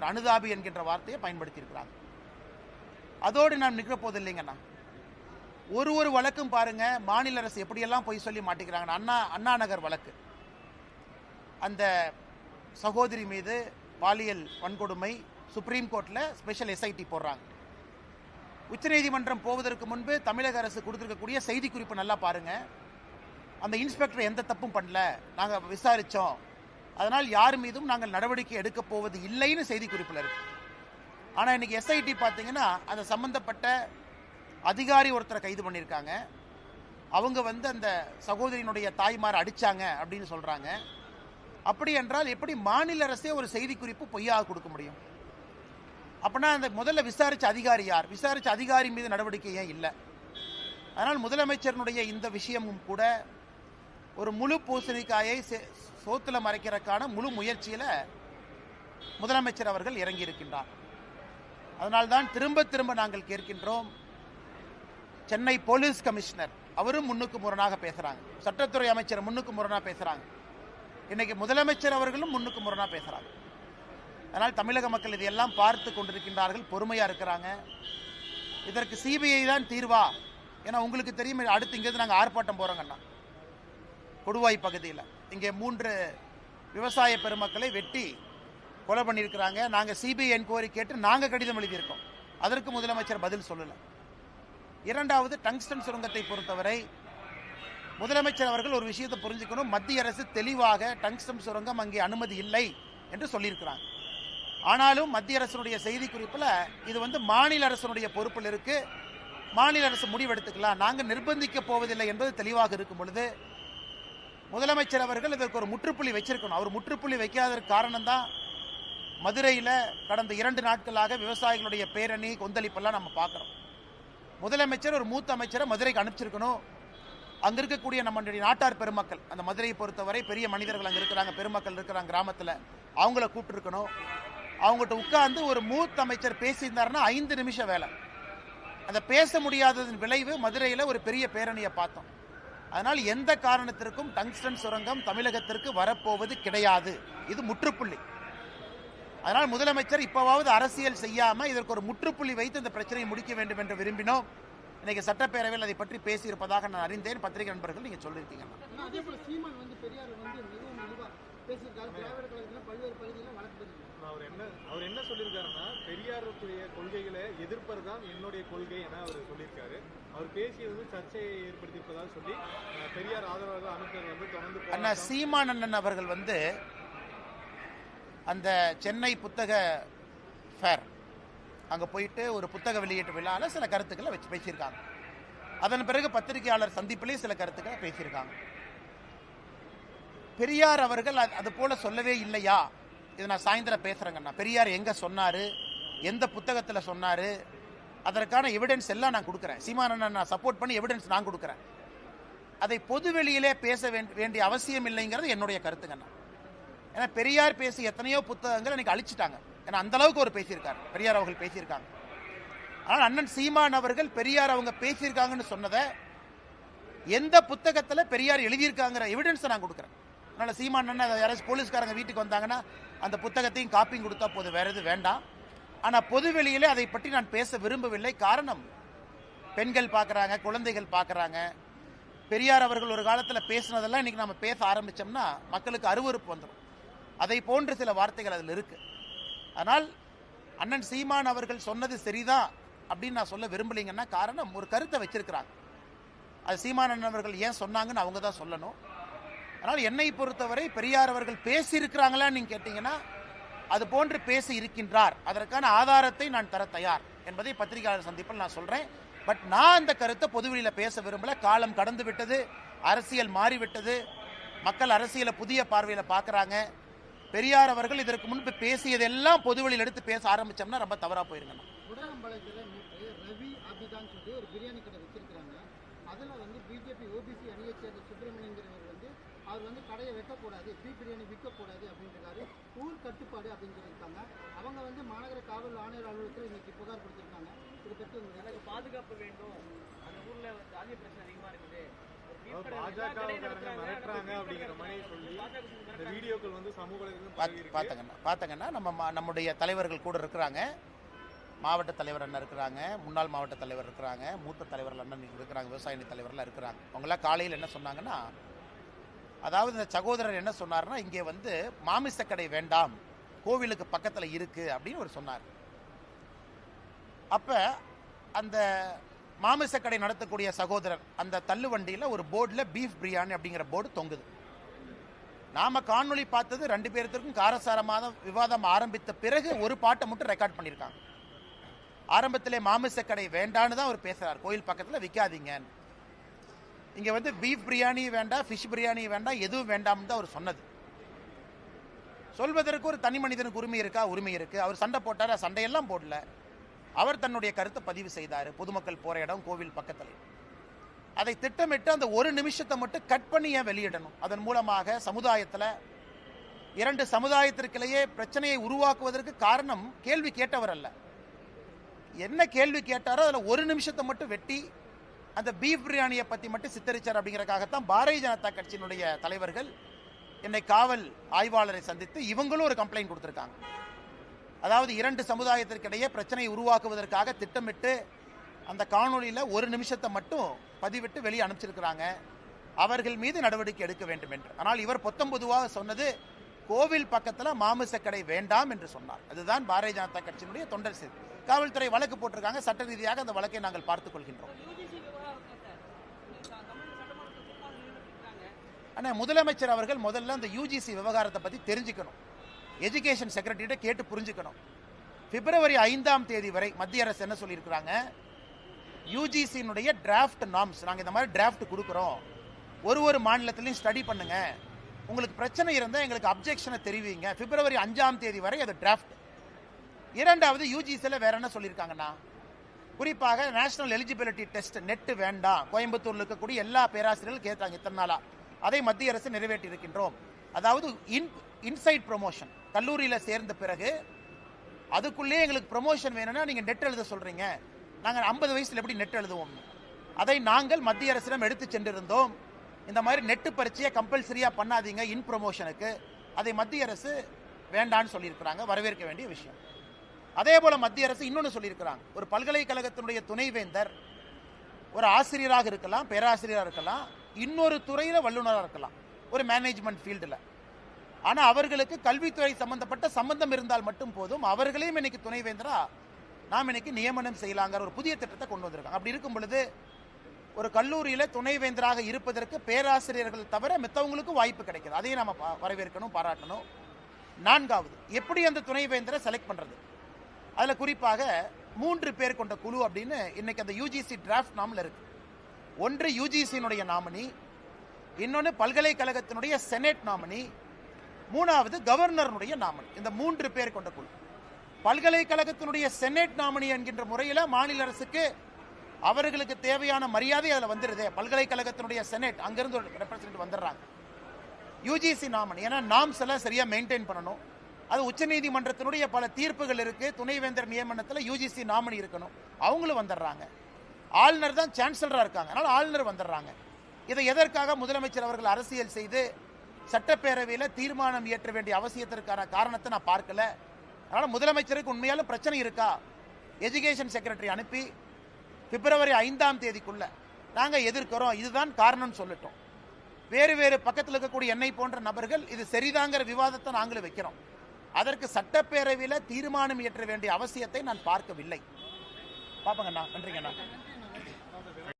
இருக்கிறார் அனுதாபி என்கின்ற வார்த்தையை பயன்படுத்தியிருக்கிறாங்க. அதோடு நான் நிற்க போது இல்லைங்கண்ணா ஒரு ஒரு வழக்கும் பாருங்க மாநில அரசு எப்படியெல்லாம் பொய் சொல்லி மாட்டிக்கிறாங்க அண்ணா அண்ணா நகர் வழக்கு. அந்த சகோதரி மீது பாலியல் வன்கொடுமை சுப்ரீம் கோர்ட்டில் ஸ்பெஷல் எஸ்ஐடி போடுறாங்க. உச்சநீதிமன்றம் போவதற்கு முன்பு தமிழக அரசு கொடுத்துருக்கக்கூடிய செய்திக்குறிப்பு நல்லா பாருங்கள் அந்த இன்ஸ்பெக்டர் எந்த தப்பும் பண்ணல. நாங்கள் விசாரித்தோம் அதனால் யார் மீதும் நாங்கள் நடவடிக்கை எடுக்கப் போவது இல்லைன்னு செய்திக்குறிப்பில் இருக்கு. ஆனால் இன்னைக்கு எஸ்ஐடி பார்த்தீங்கன்னா அந்த சம்பந்தப்பட்ட அதிகாரி ஒருத்தரை கைது பண்ணியிருக்காங்க. அவங்க வந்து அந்த சகோதரியினுடைய தாய்மார் அடிச்சாங்க அப்படின்னு சொல்கிறாங்க அப்படி என்றால் எப்படி மாநில அரசே ஒரு செய்திக்குறிப்பு பொய்யாக கொடுக்க முடியும்? அப்படின்னா அந்த முதல்ல விசாரித்த அதிகாரி யார்? விசாரித்த அதிகாரி மீது நடவடிக்கை ஏன் இல்லை? அதனால் முதலமைச்சரினுடைய இந்த விஷயமும் கூட ஒரு முழு பூசணிக்காயை சே- சோத்துல மறைக்கிறதுக்கான முழு முயற்சியில முதலமைச்சர் அவர்கள் இறங்கி இருக்கின்றார் அதனால்தான் திரும்ப திரும்ப நாங்கள் கேட்கின்றோம் சென்னை போலீஸ் கமிஷனர் அவரும் முன்னுக்கு முரணாக பேசுறாங்க. சட்டத்துறை அமைச்சர் முன்னுக்கு முரணாக பேசுறாங்க. இன்னைக்கு முதலமைச்சர் அவர்களும் முன்னுக்கு முரணாக பேசுறாங்க. அதனால் தமிழக மக்கள் இதையெல்லாம் பார்த்து கொண்டிருக்கின்றார்கள் பொறுமையா இருக்கிறாங்க. இதற்கு சிபிஐ தான் தீர்வா? ஏன்னா உங்களுக்கு தெரியும் அடுத்து இங்கிருந்து நாங்கள் ஆர்ப்பாட்டம் போறோங்கண்ணா. கொடுவாய் பகுதியில். இங்கே மூன்று விவசாய பெருமக்களை வெட்டி கொலை பண்ணியிருக்கிறாங்க. நாங்கள் சிபிஐ என்கொயரி கேட்டு நாங்கள் கடிதம் எழுதியிருக்கோம். அதற்கு முதலமைச்சர் பதில் சொல்லலை. இரண்டாவது டங்ஸ்டன் சுரங்கத்தை பொறுத்தவரை முதலமைச்சர் அவர்கள் ஒரு விஷயத்தை புரிஞ்சுக்கணும். மத்திய அரசு தெளிவாக டங்ஸ்டன் சுரங்கம் அங்கே அனுமதி இல்லை என்று சொல்லியிருக்கிறாங்க. ஆனாலும் மத்திய அரசினுடைய செய்தி குறிப்பில் இது வந்து மாநில அரசினுடைய பொறுப்பில் இருக்குது மாநில அரசு முடிவெடுத்துக்கலாம். நாங்கள் நிர்பந்திக்க போவதில்லை என்பது தெளிவாக இருக்கும் பொழுது முதலமைச்சர் அவர்கள் இதற்கு ஒரு முற்றுப்புள்ளி வச்சிருக்கணும். அவர் முற்றுப்புள்ளி வைக்காததற்கு காரணம் தான் மதுரையில் கடந்த இரண்டு நாட்களாக விவசாயிகளுடைய பேரணி கொந்தளிப்பெல்லாம் நம்ம பார்க்குறோம். முதலமைச்சர் ஒரு மூத்த அமைச்சரை மதுரைக்கு அனுப்பிச்சிருக்கணும். அங்கே இருக்கக்கூடிய நம்மளுடைய நாட்டார் பெருமக்கள் அந்த மதுரையை பொறுத்தவரை பெரிய மனிதர்கள் அங்கே இருக்கிறாங்க பெருமக்கள் இருக்கிறாங்க கிராமத்தில் அவங்கள கூப்பிட்டுருக்கணும். அவங்ககிட்ட உட்கார்ந்து ஒரு மூத்த அமைச்சர் பேசியிருந்தாருன்னா ஐந்து நிமிஷம் வேலை. அந்த பேச முடியாததன் விளைவு மதுரையில் ஒரு பெரிய பேரணியை பார்த்தோம். அதனால் எந்த காரணத்திற்கும் டங்ஸ்டன் சுரங்கம் தமிழகத்திற்கு வரப்போவது கிடையாது. இது முற்றுப்புள்ளி. அதனால் முதலமைச்சர் இப்போவாவது அரசியல் செய்யாமல் இதற்கு ஒரு முற்றுப்புள்ளி வைத்து இந்த பிரச்சனையை முடிக்க வேண்டும் என்று விரும்பினோம். இன்னைக்கு சட்டப்பேரவையில் அதை பற்றி பேசியிருப்பதாக நான் அறிந்தேன். பத்திரிகை நண்பர்கள் நீங்கள் சொல்லியிருக்கீங்க. அதே போல சீமான் வந்து பெரியார் வந்து மிகவும் பேசியிருக்காரு. திராவிட கழகத்தில் பல்வேறு பகுதிகளில் வழக்கு பதிவு. அவர் என்ன அவர் என்ன சொல்லியிருக்காருன்னா பெரியாருடைய கொள்கைகளை எதிர்ப்பது தான் என்னுடைய கொள்கை என அவர் சொல்லியிருக்காரு. அவர் பேசியது வந்து சர்ச்சையை ஏற்படுத்தியிருப்பதாக சொல்லி பெரியார் ஆதரவாக அமைச்சர் வந்து தொடர்ந்து அண்ணா போராட்டம் சீமான் அண்ணன் அவர்கள் வந்து அந்த சென்னை புத்தக ஃபேர் அங்க போயிட்டு ஒரு புத்தக வெளியீட்டு விழால சில கருத்துக்களை வச்சு பேசியிருக்காங்க. அதன் பிறகு பத்திரிகையாளர் சந்திப்பிலே சில கருத்துக்களை பேசியிருக்காங்க. பெரியார் அவர்கள் அது போல சொல்லவே இல்லையா? இது நான் சாயந்தரம் பேசுறேங்கண்ணா பெரியார் எங்கே சொன்னார்? எந்த புத்தகத்தில் சொன்னார்? அதற்கான எவிடன்ஸ் எல்லாம் நான் கொடுக்குறேன். சீமானண்ணன் நான் சப்போர்ட் பண்ணி எவிடன்ஸ் நான் கொடுக்குறேன். அதை பொதுவெளியிலே பேச வேண்டிய அவசியம் இல்லைங்கிறது என்னுடைய கருத்துங்கண்ணா ஏன்னா பெரியார் பேசி எத்தனையோ புத்தகங்கள் எனக்கு அழிச்சிட்டாங்க. ஏன்னா அந்த அளவுக்கு ஒரு பேசியிருக்காரு. பெரியார் அவர்கள் பேசியிருக்காங்க. ஆனால் அண்ணன் சீமான் அவர்கள் பெரியார் அவங்க பேசியிருக்காங்கன்னு சொன்னதை எந்த புத்தகத்தில் பெரியார் எழுதியிருக்காங்கிற எவிடன்ஸை நான் கொடுக்குறேன். அதனால் சீமான் அண்ணன் அதை யாராச்சும் போலீஸ்காரங்க வீட்டுக்கு வந்தாங்கன்னா அந்த புத்தகத்தையும் காப்பியும் கொடுத்தா போதும். வேற எதுவும் வேண்டாம். ஆனால் பொதுவெளியிலே அதை பற்றி நான் பேச விரும்பவில்லை. காரணம் பெண்கள் பார்க்குறாங்க குழந்தைகள் பார்க்குறாங்க. பெரியார் அவர்கள் ஒரு காலத்தில் பேசினதெல்லாம் இன்னைக்கு நம்ம பேச ஆரம்பித்தோம்னா மக்களுக்கு அருவருப்பு வந்துடும் அதை போன்ற சில வார்த்தைகள் அதில் இருக்குது அதனால் அண்ணன் சீமான் அவர்கள் சொன்னது சரிதான் அப்படின்னு நான் சொல்ல விரும்பலைங்கன்னா காரணம் ஒரு கருத்தை வச்சிருக்கிறாங்க. அது சீமான் அண்ணன் அவர்கள் ஏன் சொன்னாங்கன்னு அவங்க தான் சொல்லணும். அதனால் என்னை பொறுத்தவரை பெரியார் அவர்கள் பேசியிருக்கிறாங்களான்னு நீங்கள் கேட்டிங்கன்னா அது போன்று பேசி இருக்கின்றார். அதற்கான ஆதாரத்தை நான் தர தயார் என்பதை பத்திரிகையாளர் சந்திப்பில் நான் சொல்கிறேன் பட் நான் அந்த கருத்தை பொதுவெளியில் பேச விரும்பல. காலம் கடந்து விட்டது அரசியல் மாறிவிட்டது மக்கள் அரசியலை புதிய பார்வையில் பார்க்குறாங்க. பெரியார் அவர்கள் இதற்கு முன்பு பேசியதெல்லாம் பொதுவெளியில் எடுத்து பேச ஆரம்பித்தோம்னா ரொம்ப தவறாக போயிருங்கண்ணா அதில் வந்து பிஜேபி ஓபிசி அணியை சேர்ந்த சுப்பிரமணியங்கிறவர் வந்து அவர் வந்து கடையை வைக்கக்கூடாது பீ பிரியாணி விற்கக்கூடாது அப்படின்றாரு. ஊர் கட்டுப்பாடு அப்படின்னு சொல்லியிருக்காங்க. அவங்க வந்து மாநகர காவல் ஆணையர் அலுவலகத்தில் இன்னைக்கு புகார் கொடுத்திருக்காங்க. இதை பற்றி உங்களுக்கு எனக்கு பாதுகாப்பு வேண்டும். அந்த ஊர்ல ஜாதிய பிரச்சனை அதிகமா இருக்குது. பார்த்தங்கன்னா நம்ம மா- நம்முடைய தலைவர்கள் கூட இருக்கிறாங்க. மாவட்ட தலைவர் அண்ணன் இருக்கிறாங்க முன்னாள் மாவட்ட தலைவர் இருக்கிறாங்க மூத்த தலைவர்கள் அண்ணன் இருக்கிறாங்க விவசாய தலைவர்லாம் இருக்கிறாங்க. அவங்களாம் காலையில் என்ன சொன்னாங்கன்னா அதாவது இந்த சகோதரர் என்ன சொன்னார்னா இங்கே வந்து மாமிச கடை வேண்டாம் கோவிலுக்கு பக்கத்தில் இருக்கு அப்படின்னு அவர் சொன்னார். அப்போ அந்த மாமிச கடை நடத்தக்கூடிய சகோதரர் அந்த தள்ளு வண்டியில் ஒரு போர்டில் பீஃப் பிரியாணி அப்படிங்கிற போர்டு தொங்குது. நாம காணொளி பார்த்தது ரெண்டு பேர்த்திற்கும் காரசாரமான விவாதம் ஆரம்பித்த பிறகு ஒரு பாட்டை மட்டும் ரெக்கார்ட் பண்ணியிருக்காங்க. ஆரம்பத்திலே மாமிச கடை வேண்டான்னு தான் அவர் பேசுறார். கோயில் பக்கத்தில் விற்காதீங்க இங்க வந்து பீஃப் பிரியாணி வேண்டாம் ஃபிஷ் பிரியாணி வேண்டாம் எதுவும் வேண்டாம்னு தான் அவர் சொன்னது. சொல்வதற்கு ஒரு தனி மனிதனுக்கு உரிமை இருக்கா? உரிமை இருக்கு. அவர் சண்டை போட்டார்? சண்டையெல்லாம் போடல. அவர் தன்னுடைய கருத்தை பதிவு செய்தார். பொதுமக்கள் போற இடம் கோவில் பக்கத்தில். அதை திட்டமிட்டு அந்த ஒரு நிமிஷத்தை மட்டும் கட் பண்ணி ஏன் வெளியிடணும்? அதன் மூலமாக சமுதாயத்தில் இரண்டு சமுதாயத்திற்கிலேயே பிரச்சனையை உருவாக்குவதற்கு காரணம் கேள்வி கேட்டவர் அல்ல. என்ன கேள்வி கேட்டாரோ அதில் ஒரு நிமிஷத்தை மட்டும் வெட்டி அந்த பீஃப் பிரியாணியை பற்றி மட்டும் சித்தரிச்சார் அப்படிங்கிறக்காகத்தான் பாரதிய ஜனதா கட்சியினுடைய தலைவர்கள் என்னை காவல் ஆய்வாளரை சந்தித்து இவங்களும் ஒரு கம்ப்ளைண்ட் கொடுத்துருக்காங்க. அதாவது இரண்டு சமுதாயத்திற்கிடையே பிரச்சனையை உருவாக்குவதற்காக திட்டமிட்டு அந்த காணொளியில் ஒரு நிமிஷத்தை மட்டும் பதிவிட்டு வெளியே அனுப்பிச்சிருக்கிறாங்க. அவர்கள் மீது நடவடிக்கை எடுக்க வேண்டும் என்று. ஆனால் இவர் பொத்தம்பொதுவாக சொன்னது கோவில் பக்கத்தில் மாமிசக்கடை கடை வேண்டாம் என்று சொன்னார். அதுதான் பாரதிய ஜனதா கட்சியினுடைய தொண்டர் செய்தி. காவல்துறை வழக்கு போட்டிருக்காங்க. சட்ட ரீதியாக அந்த வழக்கை நாங்கள் பார்த்துக் கொள்கின்றோம். ஆனால் முதலமைச்சர் அவர்கள் முதல்ல அந்த யூஜிசி விவகாரத்தை பற்றி தெரிஞ்சுக்கணும். எஜுகேஷன் செக்ரட்டரியிட்ட கேட்டு புரிஞ்சுக்கணும். பிப்ரவரி ஐந்தாம் தேதி வரை மத்திய அரசு என்ன சொல்லியிருக்கிறாங்க? யூஜிசியினுடைய டிராஃப்ட் நார்ம்ஸ் நாங்கள் இந்த மாதிரி டிராஃப்ட் கொடுக்குறோம். ஒரு ஒரு மாநிலத்திலையும் ஸ்டடி பண்ணுங்க. உங்களுக்கு பிரச்சனை இருந்தால் எங்களுக்கு அப்ஜெக்ஷனை தெரிவிங்க. பிப்ரவரி அஞ்சாம் தேதி வரை அது டிராஃப்ட் இரண்டாவது யூஜிசியில் வேற என்ன சொல்லியிருக்காங்கண்ணா குறிப்பாக நேஷனல் எலிஜிபிலிட்டி டெஸ்ட் நெட்டு வேண்டாம் கோயம்புத்தூரில் இருக்கக்கூடிய எல்லா பேராசிரியர்களும் கேட்டாங்க இத்தனை நாளாக அதை மத்திய அரசு நிறைவேற்றி இருக்கின்றோம். அதாவது இன் இன்சைட் ப்ரொமோஷன் கல்லூரியில் சேர்ந்த பிறகு அதுக்குள்ளேயே எங்களுக்கு ப்ரொமோஷன் வேணும்னா நீங்கள் நெட் எழுத சொல்கிறீங்க நாங்கள் ஐம்பது வயசில் எப்படி நெட் எழுதுவோம்? அதை நாங்கள் மத்திய அரசிடம் எடுத்து சென்றிருந்தோம். இந்த மாதிரி நெட்டு பரீட்சையை கம்பல்சரியாக பண்ணாதீங்க இன் ப்ரொமோஷனுக்கு அதை மத்திய அரசு வேண்டான்னு சொல்லியிருக்கிறாங்க. வரவேற்க வேண்டிய விஷயம். அதே போல மத்திய அரசு இன்னொன்று சொல்லியிருக்கிறாங்க. ஒரு பல்கலைக்கழகத்தினுடைய துணைவேந்தர் ஒரு ஆசிரியராக இருக்கலாம் பேராசிரியராக இருக்கலாம் இன்னொரு துறையில் வல்லுநராக இருக்கலாம். ஒரு மேனேஜ்மெண்ட் ஃபீல்டில் ஆனால் அவர்களுக்கு கல்வித்துறை சம்பந்தப்பட்ட சம்பந்தம் இருந்தால் மட்டும் போதும் அவர்களையும் இன்னைக்கு துணைவேந்தரா நாம் இன்னைக்கு நியமனம் செய்யலாங்கிற ஒரு புதிய திட்டத்தை கொண்டு வந்திருக்காங்க. அப்படி இருக்கும் பொழுது ஒரு கல்லூரியில் துணைவேந்தராக இருப்பதற்கு பேராசிரியர்கள் தவிர மித்தவங்களுக்கும் வாய்ப்பு கிடைக்கிது. அதையும் நம்ம வரவேற்கணும் பாராட்டணும். நான்காவது எப்படி அந்த துணைவேந்தரை செலக்ட் பண்ணுறது அதில் குறிப்பாக மூன்று பேர் கொண்ட குழு அப்படின்னு இன்னைக்கு அந்த யூஜிசி டிராஃப்ட் நாமில் இருக்கு. ஒன்று யூஜிசியினுடைய நாமினி இன்னொன்று பல்கலைக்கழகத்தினுடைய செனேட் நாமினி மூணாவது கவர்னருடைய நாமினி. இந்த மூன்று பேர் கொண்ட குழு. பல்கலைக்கழகத்தினுடைய செனேட் நாமினி என்கின்ற முறையில் மாநில அரசுக்கு அவர்களுக்கு தேவையான மரியாதை அதில் வந்துருது. பல்கலைக்கழகத்தினுடைய செனேட் அங்கிருந்து ஒரு ரெப்ரசன்ட் வந்துடுறாங்க. UGC nominee. ஏன்னா நாம்ஸ் எல்லாம் சரியாக மெயின்டைன் பண்ணணும். அது உச்சநீதிமன்றத்தினுடைய பல தீர்ப்புகள் இருக்கு. துணைவேந்தர் நியமனத்தில் யூஜிசி நாமினி இருக்கணும். அவங்களும் வந்துடுறாங்க. ஆளுநர் தான் சான்சலராக இருக்காங்க. அதனால் ஆளுநர் வந்துடுறாங்க. இதை எதற்காக முதலமைச்சர் அவர்கள் அரசியல் செய்து சட்டப்பேரவையில் தீர்மானம் இயற்ற வேண்டிய அவசியத்திற்கான காரணத்தை நான் பார்க்கல. அதனால் முதலமைச்சருக்கு உண்மையாலும் பிரச்சனை இருக்கா? எஜுகேஷன் செக்ரட்டரி அனுப்பி பிப்ரவரி ஐந்தாம் தேதிக்குள்ள நாங்கள் எதிர்க்கிறோம். இதுதான் காரணம்னு சொல்லிட்டோம். வேறு வேறு பக்கத்தில் இருக்கக்கூடிய என்னை போன்ற நபர்கள் இது சரிதாங்கிற விவாதத்தை நாங்களும் வைக்கிறோம். அதற்கு சட்டப்பேரவையில் தீர்மானம் இயற்ற வேண்டிய அவசியத்தை நான் பார்க்கவில்லை. பார்ப்பங்கண்ணா நன்றிங்கண்ணா.